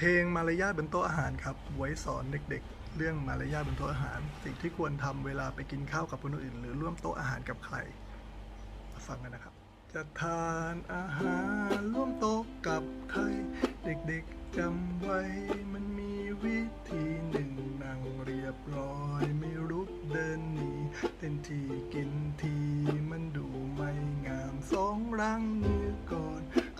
เพลงมารยาทบนโต๊ะอาหารครับ ไว้สอนเด็กๆ เรื่องมารยาทบนโต๊ะอาหาร สิ่งที่ควรทำเวลาไปกินข้าวกับคนอื่น หรือร่วมโต๊ะอาหารกับใครมาฟังกันนะครับ จะทานอาหารร่วมโต๊ะกับใคร เด็กๆจำไว้มันมีวิธีหนึ่งนั่งเรียบร้อยไม่รุกเดินหนีเต็นทีกินทีมันดูไม่งามสองล้างมือก่อน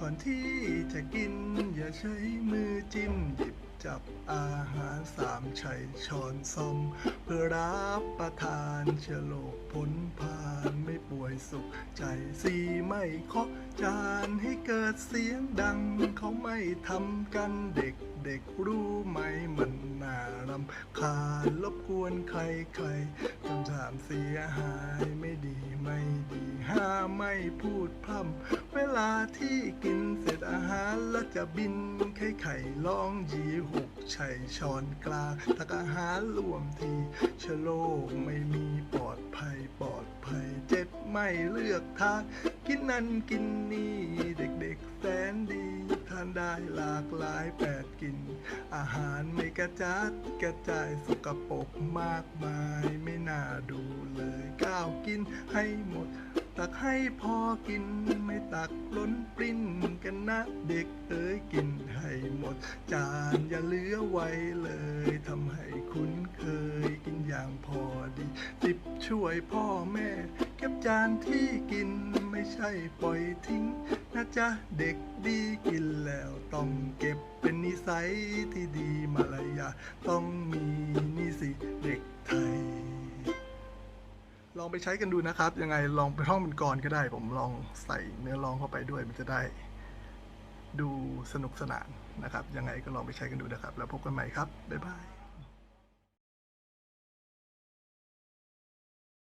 ก่อนที่จะกินอย่าใช้มือจิ้มหยิบจับอาหารสามใช้ช้อนซ่อมเพื่อรับประทานเชื้อโรคพ้นผ่านไม่ป่วยสุขใจสีไม่เคาะจานให้เกิดเสียงดัง เขาไม่ทำกันเด็กเด็กรู้ไหมมันน่ารำคาญรบกวนใครใครๆจนถามเสียหายไม่ดีไม่้าไม่พูดพร่ำเวลาที่กินเสร็จอาหารแล้วจะบินไข่ไข่ลองยีหกชัยช้อนกลางตักอาหารรวมทีเชื้อโรคไม่มีปลอดภัยปลอดภัยเจ็บไม่เลือกทางกินนั่นกินนี่เด็กๆแสนดีานได้หลากหลายแปดกิน อาหารไม่กระจัดกระจายสกปรกมากมายไม่น่าดูเลยก้าวกินให้หมด ตักให้พอกินไม่ตักล้นปริ้นกันนะเด็กเอ้ยกินให้หมด จานอย่าเหลือไว้เลยทำให้คุ้นเคยกินอย่างพอดีจิบช่วยพ่อแม่ เก็บจานที่กินไม่ใช่ปล่อยทิ้งนะจ๊ะเด็กดี สัยที่ดีมารยาต้องมีนี่สิเด็กไทย ลองไปใช้กันดูนะครับ ยังไงลองไปท่องเป็นกรก็ได้ ผมลองใส่เนื้อร้องเข้าไปด้วยมันจะได้ ดูสนุกสนานนะครับ ยังไงก็ลองไปใช้กันดูนะครับ แล้วพบกันใหม่ครับ บ๊ายบาย